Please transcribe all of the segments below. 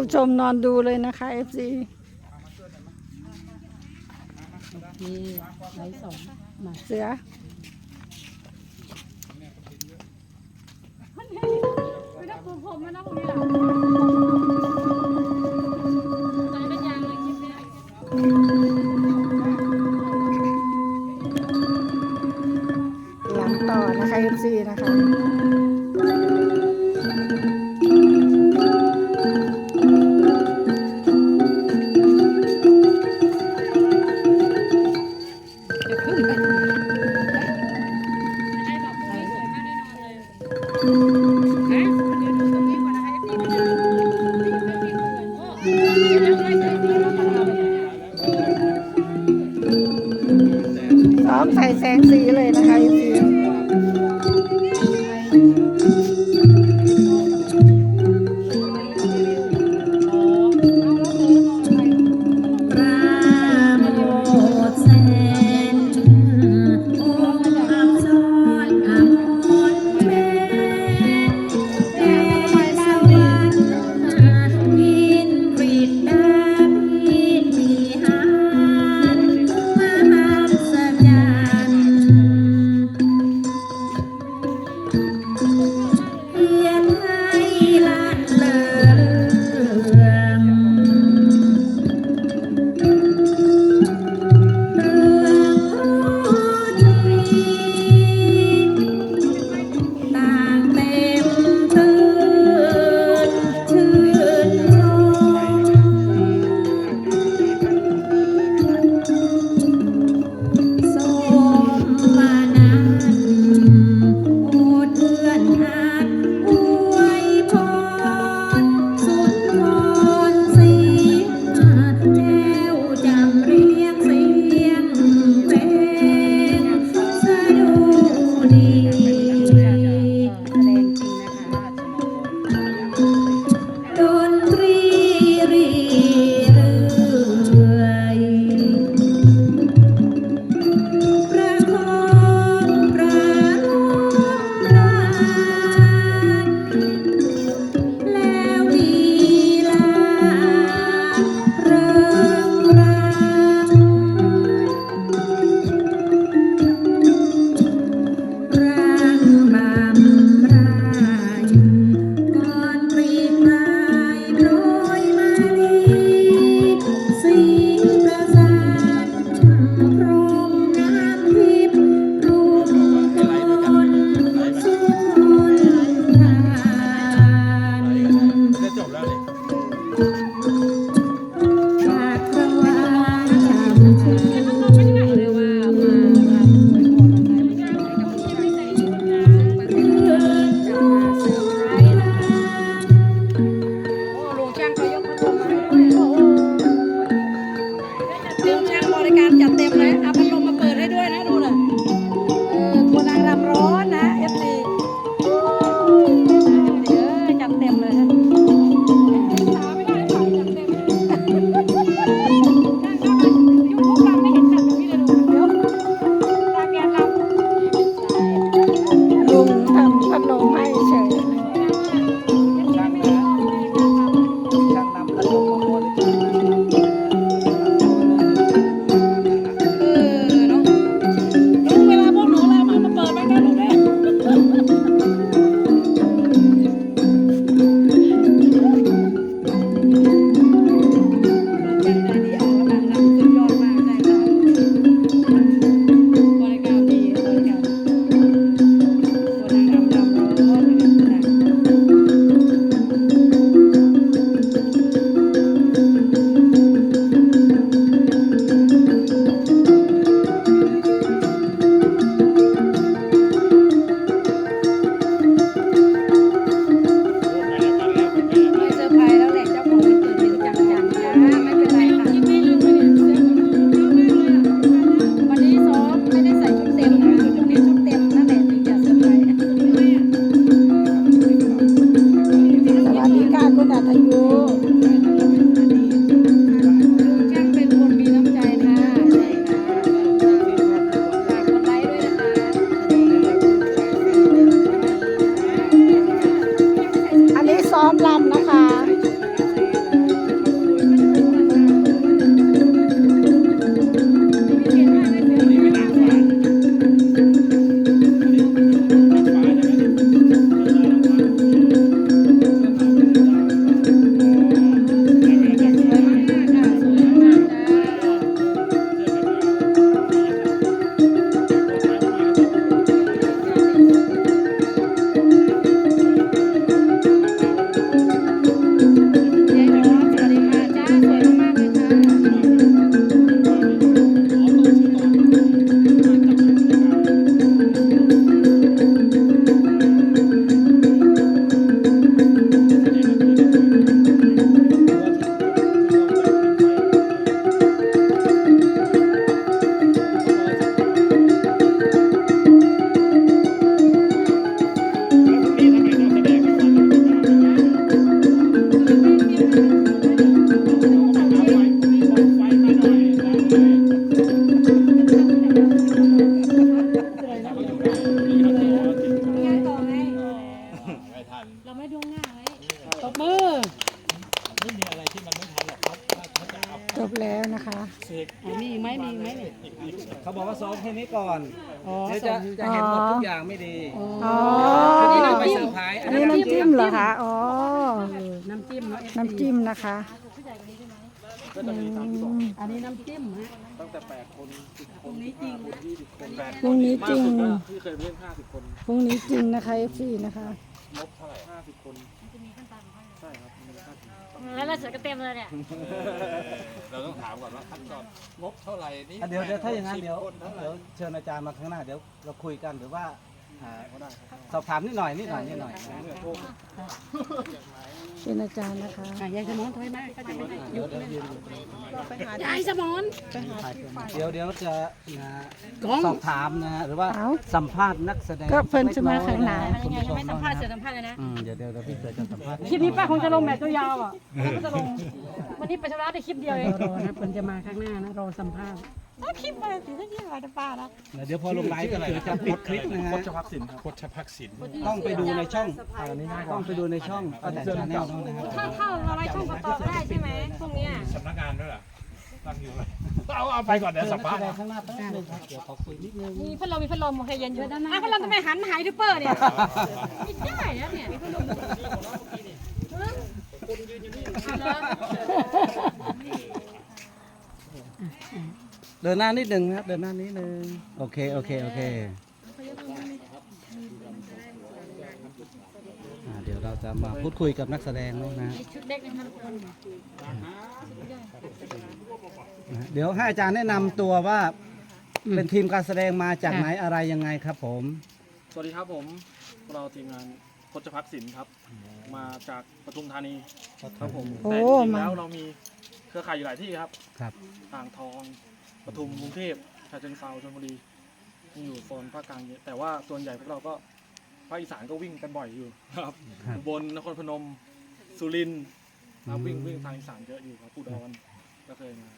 ผู้ชมนอนดูเลยนะคะ FC มีไลฟ์สองมาเสือไม่ต้องปูพรมไม่ต้องตรงนี้หรอกตอนนี้เป็นยางเลยคลิปเนี้หลังต่อนะคะ FC นะคะ ทำทำ จบแล้วนะคะอ๋อมีอีกไหมมีอีกไหมนี่เขาบอกว่าซ้อมแค่นี้ก่อนอ๋อเดี๋ยวสจะองจะเห็นหมดทุกอย่างไม่ดีอ๋ออัอันนนี้นี้เราน้ำไปจิ้มเซอร์ไพรส์อันนี้น้ำจิ้มเหรอคะอ๋อเออน้ำจิ้มเนาะ FC น้ำจิ้มนะคะก็จะมีตามที่บอกอันนี้น้ำจิ้มฮะตั้งแต่แปดคนสิบคตรนงนี้จริงคนยี่สิบคนแปดพรุ่งนี้จริงที่เคยเล่นห้าสิบคนพรุ่งนี้จริงนะคะ FC นะคะลบเท่าไหร่ห้าสิบคน ใช่ครับมีห้าสิบแล้วเราเสือก็เต็มเลยเนี่ย เราต้องถามก่อนว่าขั้นตอนงบเท่าไหร่นี่อะเดี๋ยวเดี๋ยวถ้าอย่างนั้นเดี๋ยวเดี๋ยวเชิญอาจารย์มาข้างหน้าเดี๋ยวเราคุยกันหรือว่าอ่าสอบถามนิดหน่อยนิดหน่อยนิดหน่อยนะ เป็นอาจารย์นะคะอะยายสมอนถอยมาก็จะไม่ได้เดี๋ยวเดี๋ยวยืนยายสมอนเดี๋ยวเดี๋ยวจะนะกล้องสอบถามนะฮะหรือว่าเอ้าสัมภาษณ์นักแสดงก็เพิ่นจะมาข้างหน้าคุณผู้ชมไม่สัมภาษณ์เสือสัมภาษณ์เลยนะ อืมเดี๋ยวเดี๋ยวเดี๋ยวพี่เสือจะสัมภาษณ์คลิปนี้ป้าคงจะลงแบบตัวยาวอะแล้วก็จะลง วันนี้ไปชำระได้คลิปเดียวเองรอนะเพิ่นจะมาข้างหน้านะรอสัมภาษณ์ คลิปมาถึงที่ยี่ห้อป้านะเดี๋ยวพอลงไลฟ์ก็เสือจะปิดคลิปนะฮะ โคชพักสินโคชพักสินต้องไปดูในช่องต้องไปดูในช่องป้าแต่ชาแนลนะครับถ้าเข้าเราไล่ช่องต่อๆก็ได้ใช่ไหมพวกเนี้ยสำนักงานด้วยเหรอตั้งอยู่ไหมเอาเอาไปก่อนเดี๋ยวสัมภาษณ์แสดงข้างหน้าแป๊บนึงครับเดี๋ยวขอคุยนิดนึงมีพัดลมมีพัดลมโอเคเย็นช่วยด้านหน้าพัดลมทำไมหันมาหายูทูบเบอร์เนี่ยไม่ได้นะเนี่ยมีพัดลมเอาเหรอ เดินหน้านิดนึงนะครับ เดินหน้านิดนึงโอเคโอเคโอเคอ่าเดี๋ยวเราจะมาพูดคุยกับนักแสดงแล้วนะชุดเล็กนะคะทุกคนนะเดี๋ยวให้อาจารย์แนะนำตัวว่าเป็นทีมการแสดงมาจากไหนอะไรยังไงครับผม สวัสดีครับผมพวกเราทีมงานพจพักศิลป์ครับ มาจากปทุมธานีครับผมโอ้แต่จริงๆมา แล้วเรามีเครือข่ายอยู่หลายที่ครับ ครับ อ่างทองป ทุมกรุงเทพชาเชิงเซาชลบุรีมีอยู่โซนภาคกลางเยอะแต่ว่าส่วนใหญ่พวกเราก็ภาคอีสานก็วิ่งกันบ่อยอยู่ครับครับ อุบลนครพนม สุรินทร์นะครับวิ่งวิ่งทางอีสานเยอะอยู่ครับอุดรก็เคยมา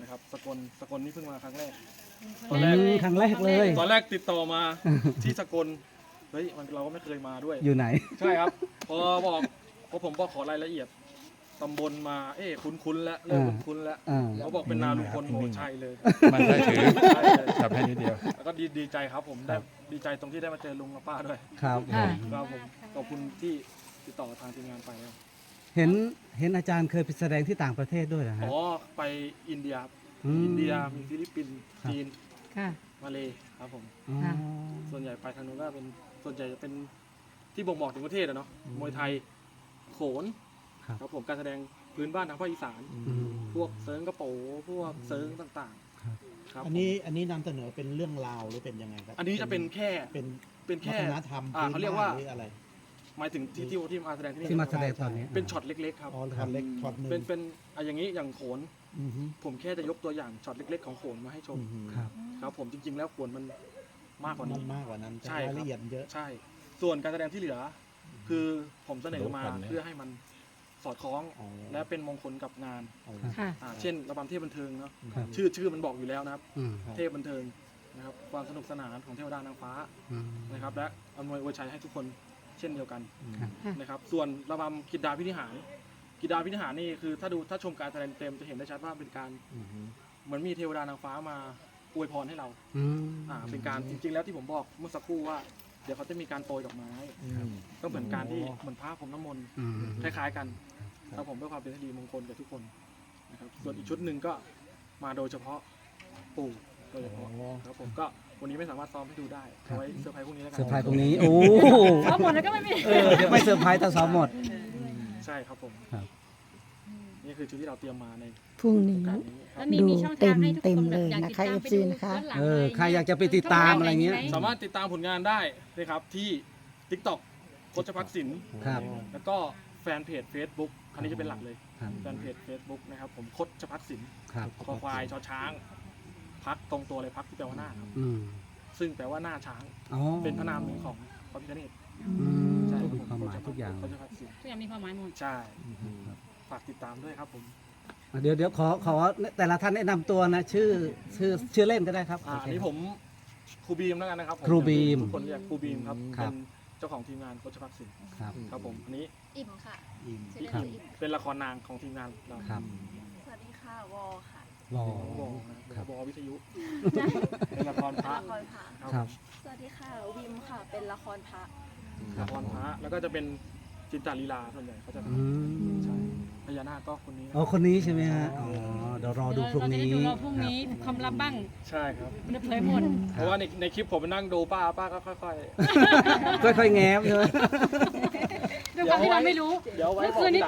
นะครับสกลสกลนี่เพิ่งมาครั้งแรก ตอนแรก อืมครั้งแรกเลย ตอนแรกติดต่อมาที่สกลเฮ้ยมันเราก็ไม่เคยมาด้วย อยู่ไหน ใช่ครับ พอบอกพอผมบอกขอรายละเอียด ตำบลมา เอ๊ะคุ้นๆแล้วเริ่มอ่าคุ้นๆแล้วอ่า เขาบอกเป็นนาลุงพลโอ้ใช่เลยมันได้ถือใช่เลยจับให้นิดเดียว แล้วก็ดีดีใจครับผมได้ดีใจตรงที่ได้มาเจอลุงกับป้าด้วยครับ ค่ะ ครับผมขอบคุณที่ติดต่อทางทีมงานไปครับเห็นเห็นอาจารย์เคยไปแสดงที่ต่างประเทศด้วยนะฮะอ๋อไปอินเดียครับม อินเดียมีฟิลิปปินส์ครับ จีนค่ะ มาเลครับผม อ๋อค่ะส่วนใหญ่ไปทางนู้นก็เป็นส่วนใหญ่จะเป็นที่บ่งบอกถึงประเทศอะเนาะมวยไทยโขน ครับ ครับผมการแสดงพื้นบ้านทางภาคอีสาน อืม พวกเซิร์งกระโปพวกเซิร์งต่างครับ ๆครับอันนี้อันนี้นำเสนอเป็นเรื่องราวหรือเป็นยังไงครับอันนี้จะเป็นแค่เป็นเป็นวัแค่ ฒนธรรมอ่าพื้นเขาเรียกบ้าว่านหรืออะไร หมายถึงที่ที่ที่มาแสดงที่นี่ที่มาแสดงตอนนี้ เป็นช็อตเล็ก ๆ ครับ อ๋อช็อตเล็กช็อตหนึ่งเป็นเป็นอะอย่างนี้อย่างโขน อือฮึผมแค่จะยกตัวอย่างช็อตเล็ก ๆ ของโขนมาให้ชม อือฮึครับ ครับ ผมจริง ๆ แล้วโขนมันมากกว่ามันี้ นมากกว่านั้นใช่รายครับละเอียดเยอะ ใช่ ส่วนการแสดงที่เหลือ คือผมเสนอมารู้กันเนี่ยเพื่อให้มัน สอดคล้อง อ๋อและเป็นมงคลกับงานอ๋อค่ะ อ่าเช่นระบำเทพบันเทิงเนาะครับชื่อชื่อมันบอกอยู่แล้วนะครับ อืมเทพบันเทิงนะครับ ความสนุกสนานของเทวดานางฟ้าอืม นะครับ และอำนวยอวยชัยให้ทุกคนเช่นเดียวกันครับนะครับ ส่วนระบำกิดดาพินิหาร กิดดาพินิหารนี่คือถ้าดูถ้าชมการแสดงเต็มจะเห็นได้ชัดว่าเป็นการอือฮึเหมือนมีเทวดานางฟ้ามาอวยพรให้เรา อืมอ่าเป็นการจริงๆ แล้วที่ผมบอกเมื่อสักครู่ว่า เดี๋ยวเขาจะมีการโปรยดอกไม้ อืม ก็เหมือนการที่อ๋อเหมือนพระผมน้ำมนต์อืมคล้ายๆกัน ครับครับผมเพื่อความเป็นสิริมงคลกับทุกคนนะครับ ส่วนอีกชุดหนึ่งก็มาโดยเฉพาะปู่โดยเฉพาะอ๋อครับผมก็วันนี้ไม่สามารถซ้อมให้ดูได้เอาไว้เซอร์ไพรส์พรุ่งนี้แล้วกัเซอร์ไพรส์ตรงนี้ โอ้เอาหมดแล้วก็ไม่มีเออเดี๋ยวไม่เซอร์ไพรส์ตอนซ้อมหมด ใช่ครับผมครับนี่คือชุดที่เราเตรียมมาในพรุ่งโอนี้กาสนี้ครัแล้บวมีมีช่องทางให้ทุกเต็คมนๆเลยอยากนะติดคะตามไป FC ดูนะคะย้อนหลังเอออะไรใครอยากจะไปติดตามอะไรเงี้ย สามารถติดตามผลงานได้นะครับที่ TikTok โคชพักศิลป์ครับแล้วก็ แฟนเพจ Facebook อันนี้จะเป็นหลักเลย ครับแฟนเพจ Facebook นะครับ ผมโคชพักศิลป์ครับคอควายชอช้าง พักตรงตัวเลยพักที่แปลว่าหน้าครับอืมซึ่งแปลว่าหน้าช้าง อ๋อเป็นพระนามหนึ่งของพระพิฆเนศอืมใช่มีความหมายทุกอย่างโคชพักศิลป์ทุกอย่างมีความหมายหมด ใช่อือฮึฝากติดตามด้วยครับผมอะเดี๋ยวเดี๋ยวขอขอแต่ละท่านแนะนำตัวนะ ชื่อชื่อชื่อเล่นก็ได้ครับอ่าโออัเคนนี้ผมครูบีมแล้วกันนะครับผมครูบีมทุกคนเรียกครูบีมครับครัเป็บนเจ้าของทีมงานโคชพักศิลป์ครับ ครับผมอันนี้อิ่มค่ะอิ่มชื่อเล่นครับว่าอิ่มเป็นละครนางของทีมงานเราครับสวัสดีค่ะค่ะวอค่ะรอวอครับวอวิทยุ เป็นละครพระละครพระครับ สวัสดีค่ะวิมค่ะ เป็นละครพระละครพระแล้วก็จะเป็นจินตาลีลาส่วนใหญ่เขาจะอืมใช่ พญานาคก็คนนี้นะอ๋อคนนี้ใช่ไหมฮะอ๋อเดี๋ยวรอดูพรุ่งนี้เราจะได้ดูเราพรุ่งนี้ความลับบ้างใช่ครับมันเผยหมด เพราะว่าในในคลิปผมไปนั่งดูป้าป้าก็ค่อยค่อยๆแง้มใช่ไหมด้วยความที่เราไม่รู้ๆเดี๋ยวไว้เมื่อบอกคืนทีนี้